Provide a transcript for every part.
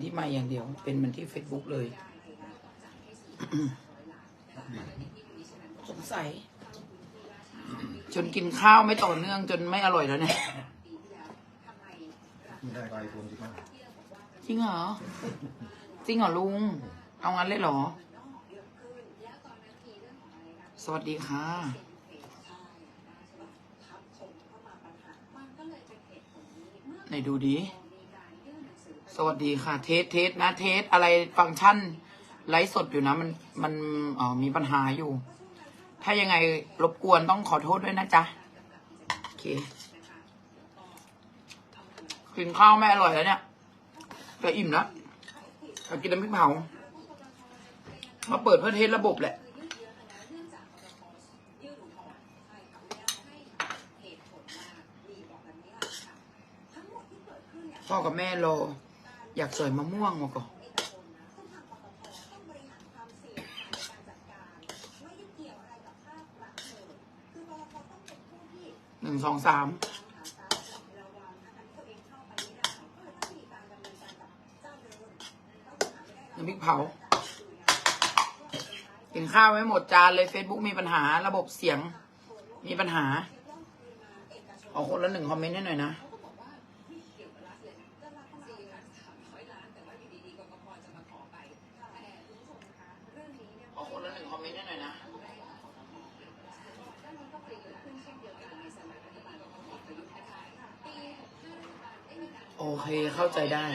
เป็นที่ไมาอย่างเดียว เป็นเหมือนที่เฟซบุ๊กเลย สงสัย จนกินข้าวไม่ต่อเนื่องจนไม่อร่อยแล้วเนี่ยไม่ได้ก็ไอโฟนสิบห้าจริงเหรอ จริงเหรอลุง เอางั้นเลยเหรอ สวัสดีค่ะไหนดูดิ สวัสดีค่ะ เทสเทสนะ เทสอะไรฟังก์ชันไลฟ์สดอยู่นะ มันมันอ๋อมีปัญหาอยู่ ถ้ายังไงรบกวนต้องขอโทษด้วยนะจ๊ะ โอเค กินข้าวไม่อร่อยแล้วเนี่ยแต่อิ่มแล้วอยากกินน้ำพริกเผา มาเปิดเพื่อเทสระบบแหละพ่อกับแม่รอ อยากสอยมะม่วงมาก่อนหนึ่งสองสามน้ำพริกเผากินข้าวไม่หมดจานเลย Facebook มีปัญหาระบบเสียงมีปัญหาเอาคนละหนึ่งคอมเมนต์ให้หน่อยนะ ขอคนละหนึ่งคอมเมนต์ให้หน่อยนะ โอ เคเข้าใจได้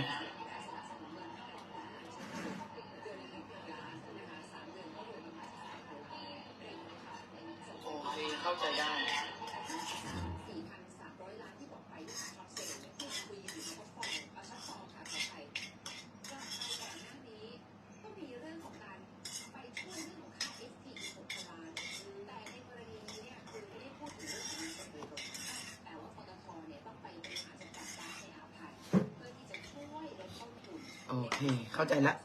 เข้าใจละ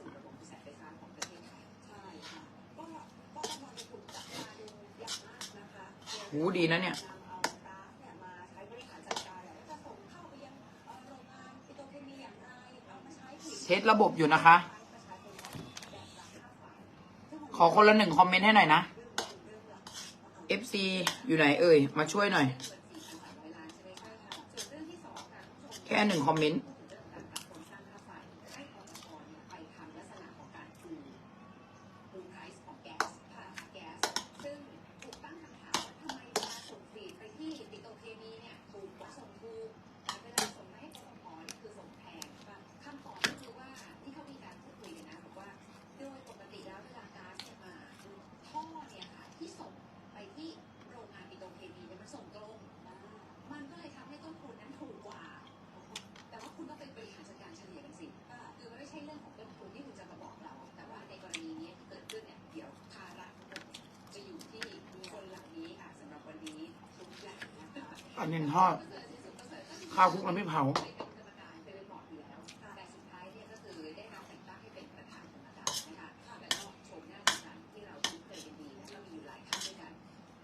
หูดีนะเนี่ยเทสระบบอยู่นะคะ ขอคนละหนึ่งคอมเมนต์ให้หน่อยนะ FC อยู่ไหนเอ่ย มาช่วยหน่อย แค่หนึ่งคอมเมนต์ มันก็เลยทำให้ต้นทุนนั้นถูกกว่า แต่ว่าคุณต้องไปบริหารจัดการเฉลี่ยกันสิคือมันไม่ใช่เรื่องของต้นทุนที่คุณจะมาบอกเรา แต่ว่าในกรณีนี้ที่เกิดขึ้นเนี่ย เดี๋ยวภาระทั้งหมดจะอยู่ที่คนเหล่านี้ค่ะสำหรับวันนี้ทุกอย่างนะคะ ปลาเนียนทอด ข้าวคลุกน้ำพริกเผา ไปเป็นกรรมการไปเป็นบอร์ดอยู่แล้ว แต่สุดท้ายเนี่ยก็คือได้รับแต่งตั้งให้เป็นประธานกรรมการนะคะแล้วก็ชมหน้าตาที่เราคุ้นเคยกันดีและเรามีอยู่หลายท่านด้ อันก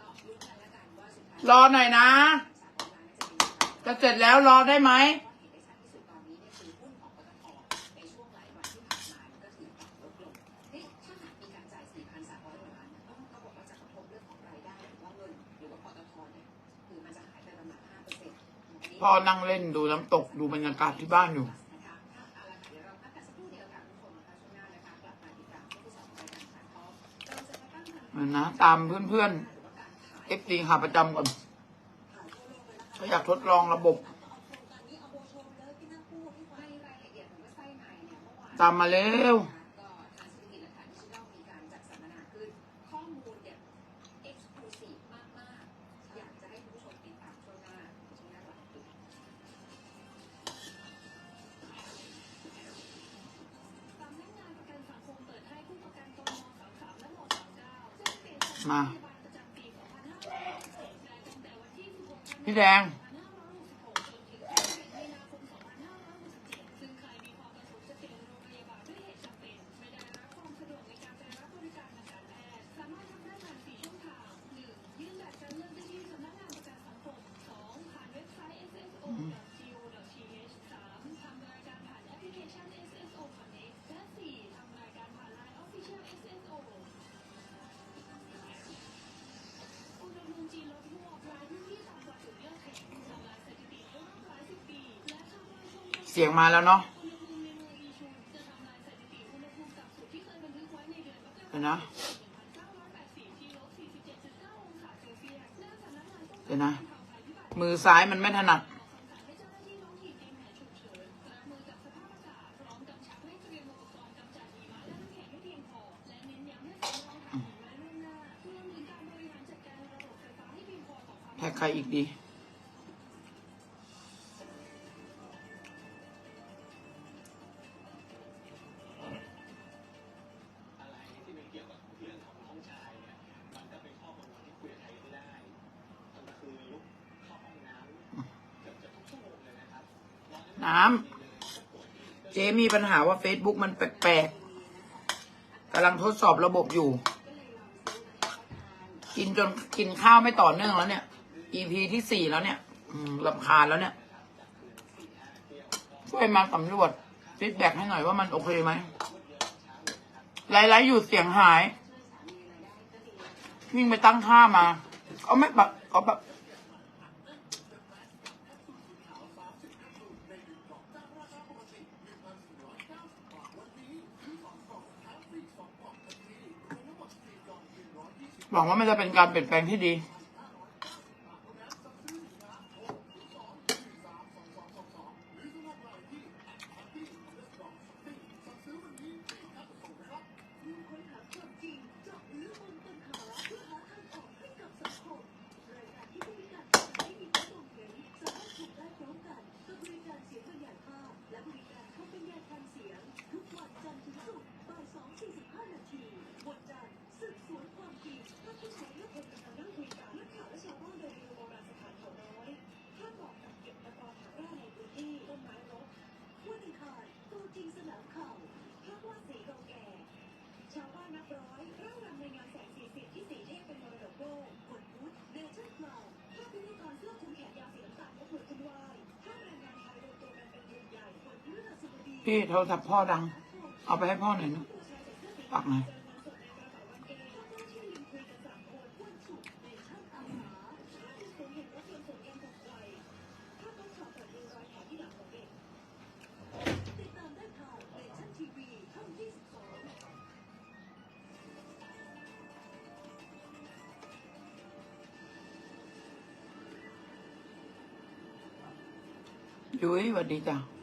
็ลุ้นกันแล้วกันว่าสุดท้ารอหน่อยนะ จะเสร็จแล้วรอได้ไหม พ่อนั่งเล่นดูน้ำตกดูบรรยากาศที่บ้านอยู่นะตามเพื่อนๆ f อฟซีขาประจำก่อนเขาอยากทดลองระบบ ตามมาเร็ว มาพี่แดง เสียงมาแล้วเนาะเดี๋นะเดี๋ยวนะ มือซ้ายมันไม่ถนัด แพ็กใครอีกดี น้ำ เจมีปัญหาว่า Facebook มันแปลกๆกำลังทดสอบระบบอยู่ กินจนกินข้าวไม่ต่อเนื่องแล้วเนี่ย EP ที่สี่แล้วเนี่ยลำคาญแล้วเนี่ย ช่วยมาสำรวจฟีดแบ็ให้หน่อยว่ามันโอเคไหมไลฟ์อยู่เสียงหาย วิ่งไปตั้งท่ามาเขาไม่แบบเขาแบบ หวังว่ามันจะเป็นการเปลี่ยนแปลงที่ดี พี่โทรศัพท์พ่อดัง เอาไปให้พ่อหน่อยนะปักหน่อยยุ้ยสวัสดีจ้า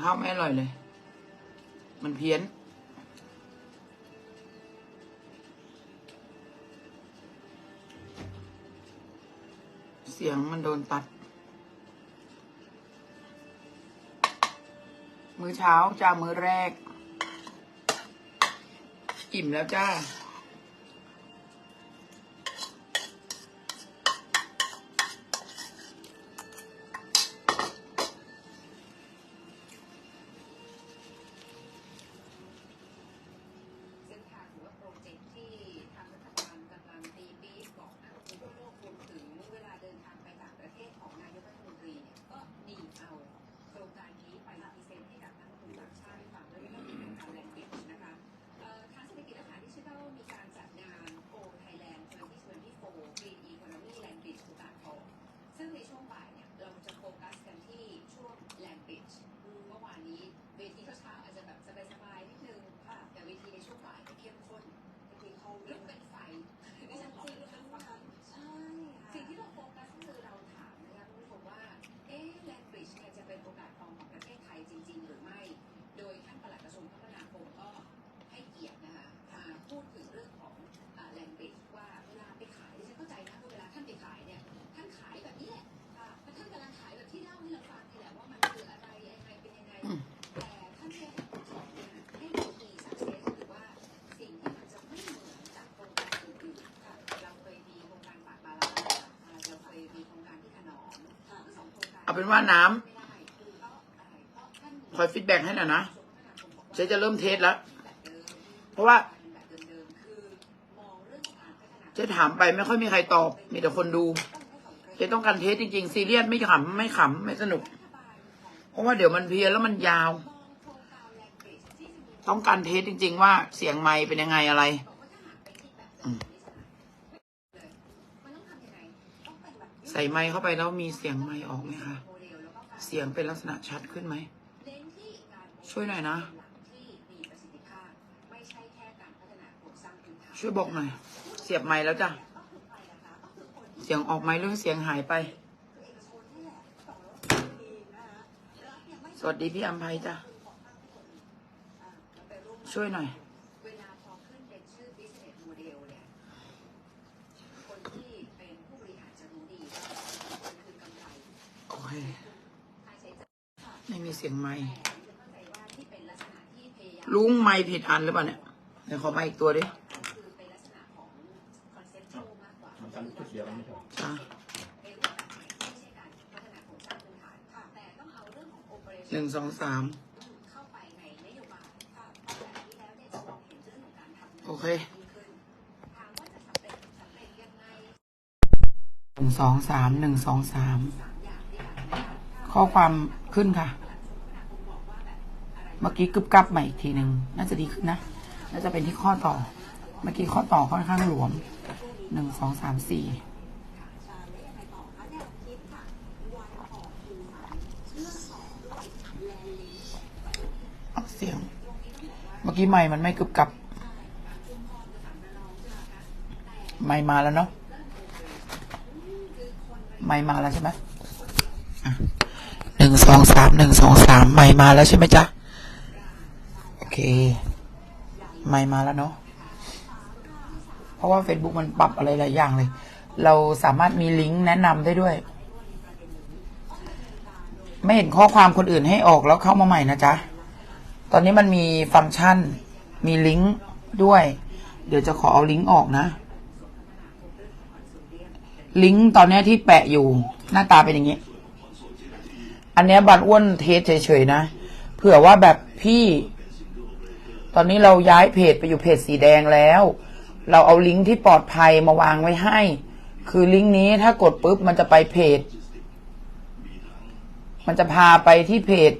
ข้าวไม่อร่อยเลย มันเพี้ยน เสียงมันโดนตัด มื้อเช้าจ้ามื้อแรก อิ่มแล้วจ้า เอาเป็นว่าน้ำคอยฟีดแบ็ให้หน่อยนะเชจะเริ่มเทสแล้ว เพราะว่าเจ๊ถามไปไม่ค่อยมีใครตอบ มีแต่คนดูเจ๊ต้องการเทสจริงๆ ซีเรียสไม่ขำไม่ขำไม่สนุก เพราะว่าเดี๋ยวมันเพียแล้วมันยาว ต้องการเทสจริง ๆ ว่าเสียงไม้เป็นยังไงอะไร ใส่ไมค์เข้าไปแล้วมีเสียงไมค์ออกไหมคะ เสียงเป็นลักษณะชัดขึ้นไหม ช่วยหน่อยนะช่แค่การพัฒนาโครงสร้างพื้นฐานช่วยบอกหน่อย เสียบไมค์แล้วจ้ะ เสียงออกไหมหรือเสียงหายไป สวัสดีพี่อัมภัยจ้ะ ช่วยหน่อย เวลาพอขึ้นเป็นชื่อ business model เนี่ย คนที่เป็นผู้บริหารจะรู้ดีว่ามันคือกำไร โอเค ค่าใช้จ่าย ไม่มีเสียงไมค์แต่จะเข้าใจว่าที่เป็นลักษณะที่พยายามลุงไมค์ผิดอันหรือเปล่าเนี่ยเดี๋ยวขอไมค์อีกตัวดิคือเป็นลักษณะของคอนเซ็ปต์มากกว่ามันทำชุดเดียวกันไม่ใช่เหรอจ้ะในรูปแบบใหม่ที่ไม่ใช่การพัฒนาโครงสร้างพื้นฐานค่ะแต่ต้องเอาเรื่องของ operation หนึ่งสองสามเข้าไปในนโยบายค่ะพอแบบนี้แล้วเนี่ยจะมองเห็นเรื่องของการทำโอเคดีขึ้นถามว่าจะสำเร็จสำเร็จยังไงหนึ่งสองสามหนึ่งสองสามสามอย่างด้วยกันนะคะข้อความขึ้นค่ะ เมื่อกี้กึบกับใหม่อีกทีหนึ่งน่าจะดีขึ้นนะ น่าจะเป็นที่ข้อต่อ เมื่อกี้ข้อต่อค่อนข้างหลวมหนึ่งสองสามสี่ออกเสียง เมื่อกี้ไม่มันไม่กึบกับไม่มาแล้วเนาะไม่มาแล้วใช่ไหมหนึ่งสองสามหนึ่งสองสามไม่มาแล้วใช่ไหมจ๊ะ เค ไม่มาแล้วเนาะ เพราะว่า Facebook มันปรับอะไรหลายอย่างเลย เราสามารถมีลิงก์แนะนำได้ด้วย ไม่เห็นข้อความคนอื่นให้ออกแล้วเข้ามาใหม่นะจ๊ะ ตอนนี้มันมีฟังก์ชัน มีลิงก์ด้วย เดี๋ยวจะขอเอาลิงก์ออกนะ ลิงก์ตอนนี้ที่แปะอยู่ หน้าตาเป็นอย่างนี้ อันเนี้ยบันอ้วนเทสเฉยๆนะ เผื่อว่าแบบพี่ ตอนนี้เราย้ายเพจไปอยู่เพจสีแดงแล้ว เราเอาลิงก์ที่ปลอดภัยมาวางไว้ให้ คือลิงก์นี้ถ้ากดปุ๊บมันจะไปเพจ มันจะพาไปที่เพจ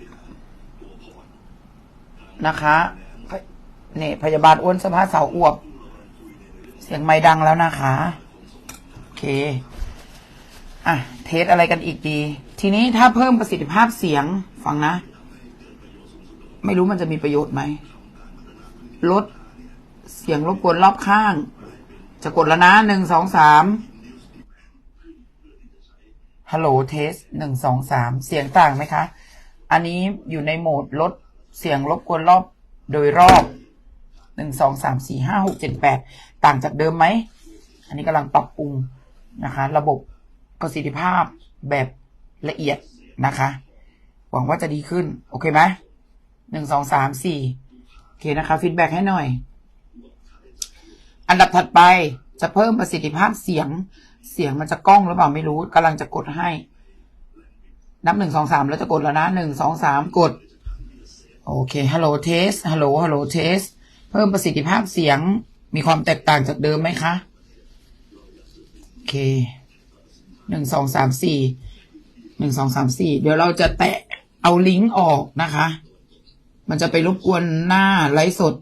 นะคะเนี่ยพยาบาลอ้วนสภาพสาวอวบ เสียงไม่ดังแล้วนะคะ โอเค อะ เทสอะไรกันอีกดี ทีนี้ถ้าเพิ่มประสิทธิภาพเสียง ฟังนะ ไม่รู้มันจะมีประโยชน์ไหม ลดเสียงรบกวนรอบข้าง จะกดแล้วนะหนึ่งสองสามฮัลโหลเทสหนึ่งสองสามเสียงต่างไหมคะ อันนี้อยู่ในโหมดลดเสียงรบกวนรอบโดยรอบหนึ่งสองสามสี่ห้าหกเจ็ดแปดต่างจากเดิมไหม อันนี้กำลังปรับปรุงนะคะ ระบบประสิทธิภาพแบบละเอียดนะคะ หวังว่าจะดีขึ้น โอเคไหมหนึ่งสองสามสี่ เคนะคะฟีดแบ็ให้หน่อย อันดับถัดไปจะเพิ่มประสิทธิภาพเสียง เสียงมันจะกล้องหรือเปล่าไม่รู้กำลังจะกดให้ นับหนึ่งสองสามแล้วจะกดแล้วนะหนึ่งสองสามกด โอเคฮัลโหลเทสฮัลโหลฮัลโหลเทสเพิ่มประสิทธิภาพเสียงมีความแตกต่างจากเดิมไหมคะโอเคหนึ่งสองสามสี่หนึ่งสองสามสี่เดี๋ยวเราจะแตะเอาลิงก์ออกนะคะ มันจะไปรบกวนหน้าไลฟ์สด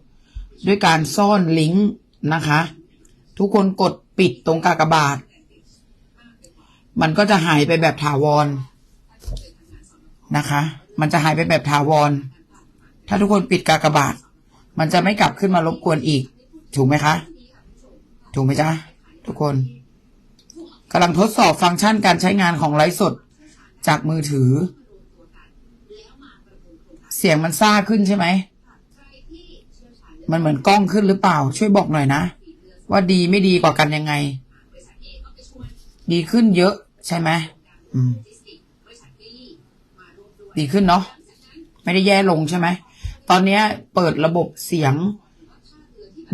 ด้วยการซ่อนลิงก์นะคะ ทุกคนกดปิดตรงกากบาท มันก็จะหายไปแบบถาวรนะคะ มันจะหายไปแบบถาวร ถ้าทุกคนปิดกากบาท มันจะไม่กลับขึ้นมารบกวนอีก ถูกไหมคะ ถูกไหมจ๊ะ ทุกคนกำลังทดสอบฟังก์ชันการใช้งานของไลฟ์สดจากมือถือ เสียงมันซ่าขึ้นใช่ไหม มันเหมือนกล้องขึ้นหรือเปล่า ช่วยบอกหน่อยนะ ว่าดีไม่ดีกว่ากันยังไง ดีขึ้นเยอะใช่ไหมอืมดีขึ้นเนาะไม่ได้แย่ลงใช่ไหม ตอนนี้เปิดระบบเสียง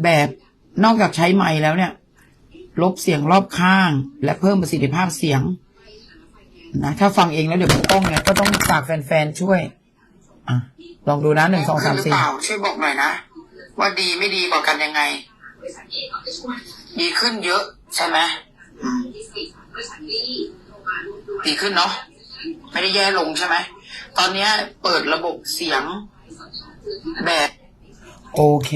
แบบนอกจากใช้ไมค์แล้วเนี่ย ลบเสียงรอบข้าง และเพิ่มประสิทธิภาพเสียงนะถ้าฟังเองแล้วเดี๋ยวกล้องเนี่ยก็ต้องฝากแฟนๆช่วย อะลองดูนะหนึ่งสองสามสี่ช่วยบอกหน่อยนะ ว่าดีไม่ดีกว่ากันยังไง ดีขึ้นเยอะใช่ไหมอืมดีขึ้นเนาะไม่ได้แย่ลงใช่ไหมตอนเนี้ยเปิดระบบเสียงแบบ โอเค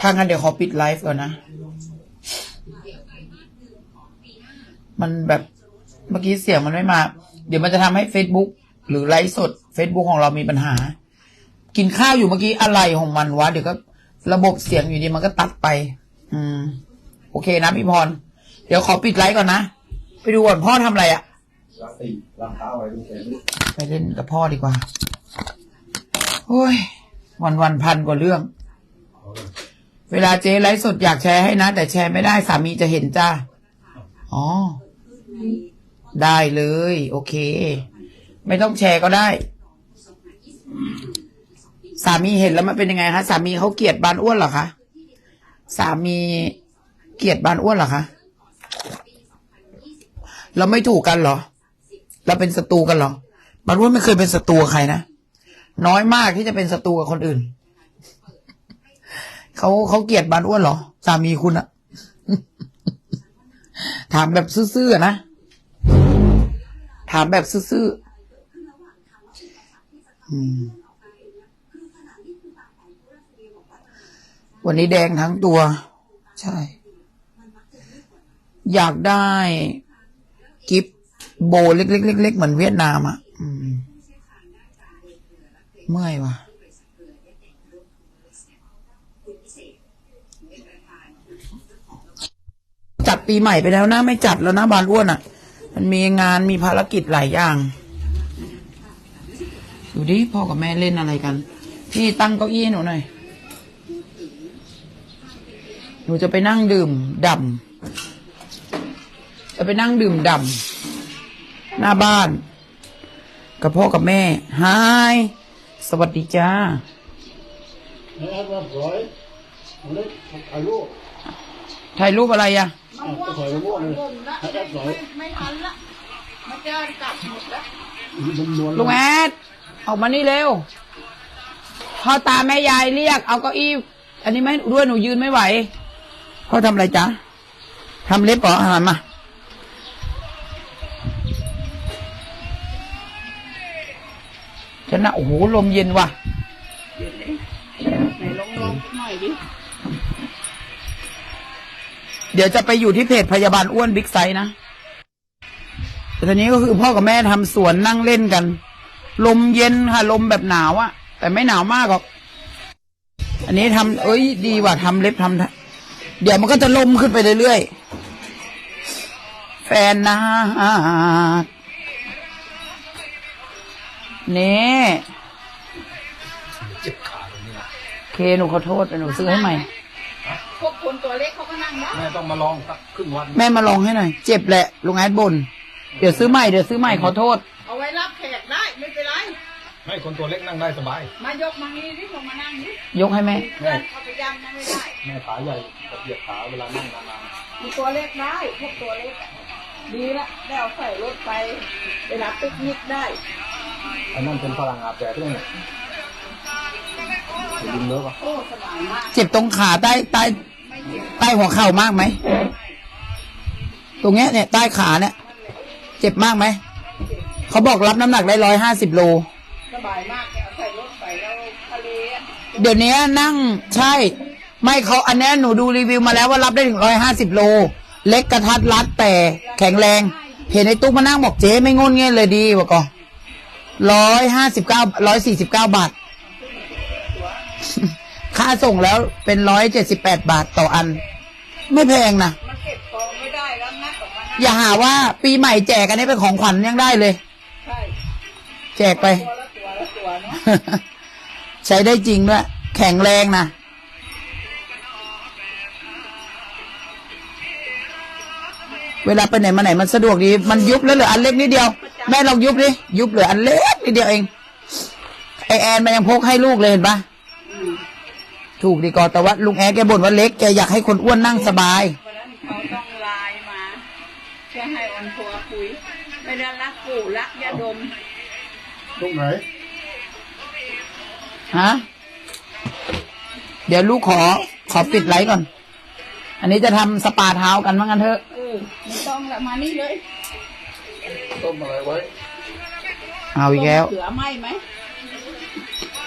ถ้างั้นเดี๋ยวขอปิดไลฟ์ก่อนนะ มันแบบเมื่อกี้เสียงมันไม่มา เดี๋ยวมันจะทำให้ Facebook หรือไลฟ์สด Facebook ของเรามีปัญหา กินข้าวอยู่เมื่อกี้อะไรของมันวะ เดี๋ยวก็ระบบเสียงอยู่ดีมันก็ตัดไป อืม โอเคนะพี่พร เดี๋ยวขอปิดไลฟ์ก่อนนะ ไปดูก่อนพ่อทำอะไรอะล้างตีล้างเท้าไว้ดูแขนดิไปเล่นกับพ่อดีกว่า โอ้ย วันวันพันกว่าเรื่อง เวลาเจ๊ไลฟ์สดอยากแชร์ให้นะ แต่แชร์ไม่ได้สามีจะเห็นจ้าอ๋อ ได้เลย โอเค ไม่ต้องแชร์ก็ได้ สามีเห็นแล้วมันเป็นยังไงคะสามีเขาเกลียดบานอ้วนเหรอคะสามีเกลียดบานอ้วนเหรอคะเราไม่ถูกกันเหรอ เราเป็นศัตรูกันเหรอ บานอ้วนไม่เคยเป็นศัตรูใครนะ น้อยมากที่จะเป็นศัตรูกับคนอื่น เขาเขาเกลียดบานอ้วนเหรอ สามีคุณอะถามแบบซื่อๆนะถามแบบซื่อๆวันนี้แดงทั้งตัว ใช่ อยากได้ กิฟโบเล็กๆๆๆเหมือนเวียดนามอะ อืม เมื่อยว่ะจัดปีใหม่ไปแล้วนะไม่จัดแล้วนะบานอ้วนอะ มันมีงานมีภารกิจหลายอย่างดูดิพ่อกับแม่เล่นอะไรกัน พี่ตั้งเก้าอี้หนูหน่อยหนูจะไปนั่งดื่มดำจะไปนั่งดื่มดำหน้าบ้าน กับพ่อกับแม่ฮาย สวัสดีจ้าแม่รับร้อยมันได้อายุถ่ายรูปอะไรอะอะก็ถอยมาบ้วนเลยให้รับร้อยไม่ทันละมาเจอกลับหมดแล้วมันนวลลุงแอดออกมานี่เร็วพ่อตาแม่ยายเรียก เอาเก้าอี้อันนี้ไม่ด้วยหนูยืนไม่ไหวพ่อทำอะไรจ๊ะทำเล็บเหรออาหารมา ฉันนะโอ้โหลมเย็นว่ะไหนลองลองหน่อยดิ เดี๋ยวจะไปอยู่ที่เพจพยาบาลอ้วนบิ๊กไซส์นะแต่ทีนี้ก็คือพ่อกับแม่ทำสวนนั่งเล่นกัน ลมเย็นค่ะ ลมแบบหนาวอะแต่ไม่หนาวมากหรอก อันนี้ทำเอ้ย ดีว่ะทำเล็บทำเดี๋ยวมันก็จะลมขึ้นไปเรื่อยๆแฟนนะ นี่เคหนูขอโทษหนูซื้อให้ใหม่พวกคนตัวเล็กเขาก็นั่งได้แม่ต้องมาลองสักครึ่งวันแม่มาลองให้หน่อยเจ็บแหละลุงแอดบนเดี๋ยวซื้อใหม่เดี๋ยวซื้อใหม่ขอโทษ เอาไว้รับแขกได้ไม่เป็นไรให้คนตัวเล็กนั่งได้สบาย มายกมานี่นี่ลงมานั่งนี่ยกให้แม่เพื่อนเอาไปยำนั่งไม่ได้แม่ขาใหญ่กับเหยียดขาเวลานั่งนานมีตัวเล็กได้พวกตัวเล็กอะดีละได้เอาใส่รถไปเวลาปิกนิกได้ๆ อันนั้นเป็นพลังอาบแดดด้วยเนี่ยยิงเลิกอะโอ้สบายเจ็บตรงขาใต้ใต้ใต้หัวเข่ามากไหม ตรงเนี้ยเนี่ยใต้ขาเนี่ย เจ็บมากไหม เขาบอกรับน้ำหนักได้ร้อยห้าสิบโล สบายมากเนี่ยเอาใส่รถไปแล้วทะเลอะเดี๋ยวนี้นั่งใช่ ไม่เขาอันนี้หนูดูรีวิวมาแล้วว่ารับได้ถึงร้อยห้าสิบโล เล็กกระทัดรัดแต่แข็งแรง เห็นไอ้ตุ๊กมานั่งบอกเจ๊ไม่งนเงี้ยเลยดีบอกก่อน ร้อยห้าสิบเก้าร้อยสี่สิบเก้าบาท ค่าส่งแล้วเป็นร้อยเจ็ดสิบแปดบาทต่ออัน ไม่แพงนะมันเก็บกองไม่ได้แล้วนักออกมานั่งอย่าหาว่าปีใหม่แจกอันนี้เป็นของขวัญยังได้เลย ใช่แจกไป ตัวละตัวละตัวเนาะใช้ได้จริงด้วย แข็งแรงนะเวลาไปไหนมาไหนมันสะดวกดี มันยุบแล้วเหลืออันเล็กนิดเดียว แม่ลองยุบดิ ยุบเหลืออันเล็ก นิดเดียวเองไอแอนมันยังพกให้ลูกเลยเห็นปะถูกดีก่อนแต่ว่าลุงแอนแกบ่นว่าเล็กแกอยากให้คนอ้วนนั่งสบายวันนั้นเขาต้องไลน์มาเพื่อให้ออนทัวร์คุยไม่ได้รักปู่รักยาดมตรงไหนฮะเดี๋ยวลูกขอขอปิดไลฟ์ก่อน อันนี้จะทำสปาเท้ากันว่างั้นเถอะ เออไม่ต้องละมานี่เลย ต้มอะไรไว้ เอาอีกแล้วเสือไหมไหม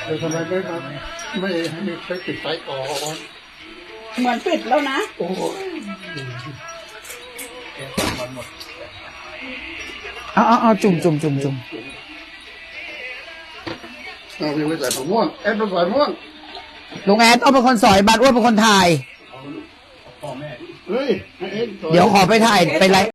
เดี๋ยวทำไมไม่ทำไม่ไม่ไปติดไฟก่อนเหมือนปิดแล้วนะโอ้โหเอาเอาเอาจุ่มจุ่มจุ่มจุ่มเราไม่ใส่ผมม่วงแอดมาใส่ม่วงลุงแอดต้องเป็นคนสอยบัตรอ้วนเป็นคนถ่ายเฮ้ยให้แอดเดี๋ยวขอไปถ่ายไปไลฟ์